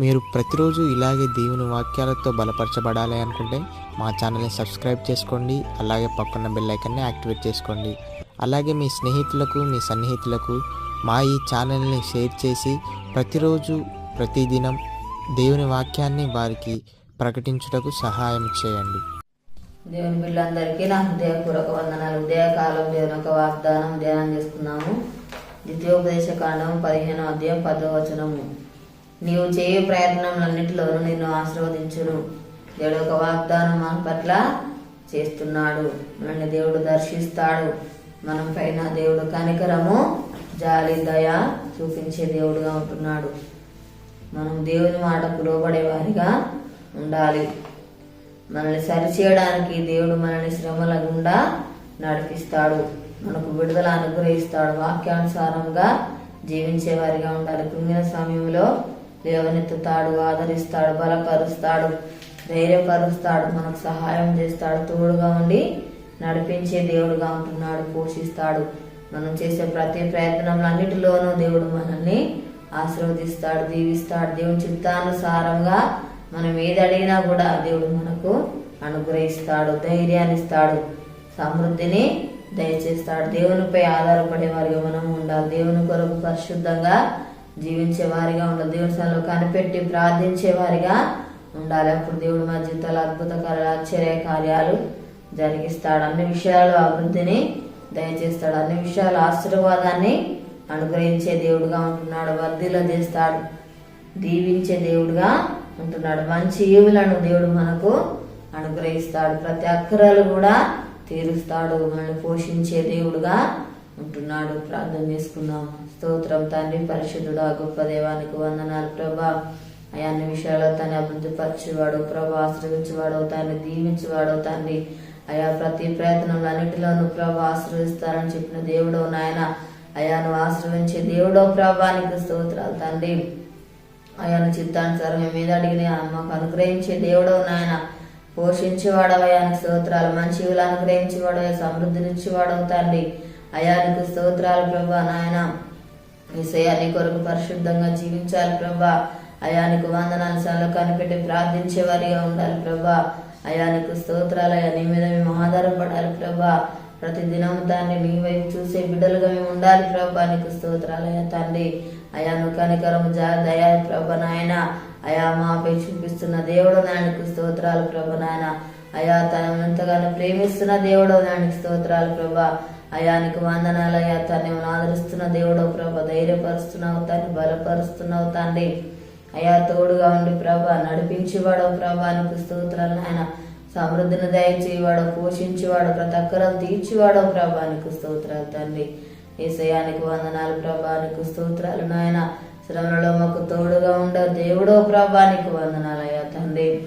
మీరు ప్రతిరోజు ఇలాగే దేవుని వాక్యాలతో బలపరచబడాలి అనుకుంటే మా ఛానల్ని సబ్స్క్రైబ్ చేసుకోండి అలాగే పక్కన బెల్ ఐకన్ని యాక్టివేట్ చేసుకోండి. అలాగే మీ స్నేహితులకు మీ సన్నిహితులకు మా ఈ ఛానల్ని షేర్ చేసి ప్రతిరోజు ప్రతిదినం దేవుని వాక్యాన్ని వారికి ప్రకటించుటకు సహాయం చేయండి. దేవుని బిడ్డలందరికీ నా హృదయపూర్వక వందనాలు ఉదయకాలం దేవుని యొక్క వాగ్దానం ధ్యానం చేసుకున్నాము ద్వితీయోపదేశ కాండం పదిహేను అధ్యాయం పదో వచనము. నీవు చేయు ప్రయత్నములన్నిటిలోనూ నిన్ను ఆశీర్వదించును. దేవుడు ఒక వాగ్దానం మన పట్ల చేస్తున్నాడు. మనల్ని దేవుడు దర్శిస్తాడు. మనం పైన దేవుడు కనికరము జాలి దయ చూపించే దేవుడుగా ఉంటున్నాడు. మనం దేవుని మాటకు లోబడే వారిగా ఉండాలి. మనల్ని సరిచేయడానికి దేవుడు మనల్ని శ్రమల గుండా నడిపిస్తాడు. మనకు విడుదల అనుగ్రహిస్తాడు. వాక్యానుసారంగా జీవించే వారిగా ఉండాలి. కృంగిన సమయంలో లేవనెత్తుతాడు ఆదరిస్తాడు బలపరుస్తాడు ధైర్యపరుస్తాడు మనకు సహాయం చేస్తాడు తోడుగా ఉండి నడిపించే దేవుడుగా ఉంటున్నాడు పోషిస్తాడు. మనం చేసే ప్రతి ప్రయత్నంలన్నిటిలోనూ దేవుడు మనల్ని ఆశీర్వదిస్తాడు దీవిస్తాడు. దేవుని చిత్తానుసారంగా మనం ఏది అడిగినా కూడా దేవుడు మనకు అనుగ్రహిస్తాడు ధైర్యాన్ని ఇస్తాడు సమృద్ధిని దయచేస్తాడు. దేవునిపై ఆధారపడే వారిగా మనం ఉండాలి. దేవుని కొరకు పరిశుద్ధంగా జీవించే వారిగా ఉండాలి. దేవుని సన్నిధిలో కనిపెట్టి ప్రార్థించే వారిగా ఉండాలి. అప్పుడు దేవుడు మా జీవితాలు అద్భుత ఆశ్చర్య కార్యాలు జరిగిస్తాడు. అన్ని విషయాలు అభివృద్ధిని దయచేస్తాడు. అన్ని విషయాలు ఆశీర్వాదాన్ని అనుగ్రహించే దేవుడుగా ఉంటున్నాడు. వర్ధిలో చేస్తాడు. దీవించే దేవుడుగా ఉంటున్నాడు. మంచి ఈవులను దేవుడు మనకు అనుగ్రహిస్తాడు. ప్రతి అక్కరాలు కూడా తీరుస్తాడు. మనల్ని పోషించే దేవుడుగా ఉంటున్నాడు. ప్రార్థన చేసుకుందాం. స్తోత్రం. తండ్రి పరిశుద్ధుడా గొప్ప దేవానికి వందనాలు ప్రభా. అయా అన్ని విషయాల్లో తను అభివృద్ధిపరిచేవాడు. ప్రభా ఆశ్రయించేవాడు తండ్రి దీవించేవాడు తండ్రి. అయా ప్రతి ప్రయత్నంలో అన్నిటిలోనూ ప్రభా ఆశ్రయిస్తారని చెప్పిన దేవుడు నాయన. అయా నువ్వు ఆశ్రయించే దేవుడో ప్రభానికి స్తోత్రాలు తండ్రి. అయాను చిత్తానుసారం మేము మీద అడిగిన మాకు అనుగ్రహించే దేవుడు నాయన. పోషించేవాడవు స్తోత్రాలు. మంచి అనుగ్రహించేవాడు సమృద్ధినిచ్చేవాడవు తండ్రి. అయానికి స్తోత్రాలు ప్రభా నాయన. విషయాన్ని కొరకు పరిశుద్ధంగా జీవించాలి ప్రభా. అయానికి వందనాలు సార్లు కనిపెట్టి ప్రార్థించే వారిగా ఉండాలి ప్రభా. అయానికి స్తోత్రాలు అయా నీ మీద మేము ఆధారపడాలి ప్రభా. ప్రతి దినం దాన్ని నీ వైపు చూసే బిడ్డలుగా మేము ఉండాలి ప్రభా. నీకు స్తోత్రాలయ తండ్రి. అయాను నువ్వు కనికరము జా ప్రభ నాయన. అయా మాపై చూపిస్తున్న దేవుడు నాయనకు స్తోత్రాలు ప్రభ నాయన. అయా తనను ఎంతగానో ప్రేమిస్తున్న దేవుడు నాయనకు స్తోత్రాలు ప్రభా. అయానికి వందనాలయ్యా తను ఆదరిస్తున్న దేవుడు ప్రభ. ధైర్యపరుస్తున్నావు తను బలపరుస్తున్నావు తండ్రి. అయా తోడుగా ఉండి ప్రభ నడిపించేవాడు ప్రభానికి స్తోత్రాలు నాయన. సమృద్ధిని దయచేవాడు పోషించేవాడు ప్రతి ఒక్కరం తీర్చేవాడు ప్రభానికి స్తోత్రాలు తండ్రి. ఏసయానికి వందనాలు ప్రభానికి స్తోత్రాలు నాయన. శ్రమలలో మాకు తోడుగా ఉండ దేవుడో ప్రభానికి వందనాలయ్యా తండ్రి.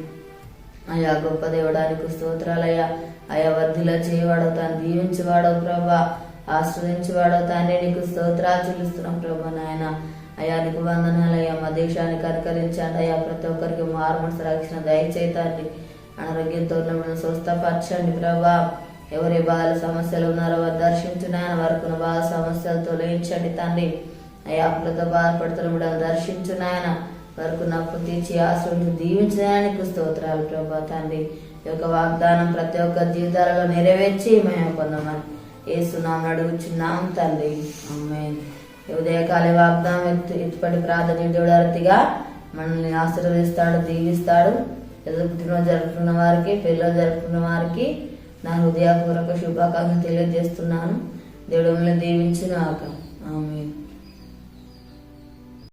అయా గొప్ప దేవడానికి స్తోత్రాలయ్యా. అయా వర్ధుల చేయవాడో తాను దీవించేవాడో ప్రభా. ఆశ్రదించేవాడో తానే నీకు స్తోత్రాలు చెల్లిస్తున్నాం ప్రభా నాయన. అయా నీకు వందనాలయ్యా. మా దేశానికి అనుకరించండి. అయ్యా ప్రతి ఒక్కరికి మారుమనసు రక్షణ దయచేతండి అనారోగ్యంతో ఉన్నప్పుడు స్వస్థపరచండి ప్రభా. ఎవరి బాధ సమస్యలు ఉన్నారో వారు దర్శించిన ఆయన వారికి బాధ సమస్యలు తొలగించండి తండ్రి. అయ్యా అప్పులతో బాధపడుతున్న దర్శించున్నాయన దర్శించిన ఆయన వరకు నప్పు తీర్చి ఆశ్రయించి దీవించడానికి స్తోత్రాలు ప్రభా తండ్రి. ఈ యొక్క వాగ్దానం ప్రతి ఒక్క జీవితాలలో నెరవేర్చి మేము పొందమని ఏసునామని అడుగుచున్నాం తండ్రి. అమ్మే ఉదయకాల వాగ్దానం ఎత్తు ప్రాధాన్య ప్రార్థన మనల్ని ఆశీర్వదిస్తాడు దీవిస్తాడు. ఎదురు పుట్టినరోజు జరుపుకున్న వారికి పెళ్ళిలో జరుపుకున్న వారికి నా హృదయపూర్వక శుభాకాంక్షలు తెలియజేస్తున్నాను. దేవుడు మిమ్మల్ని దీవించిన ఆమె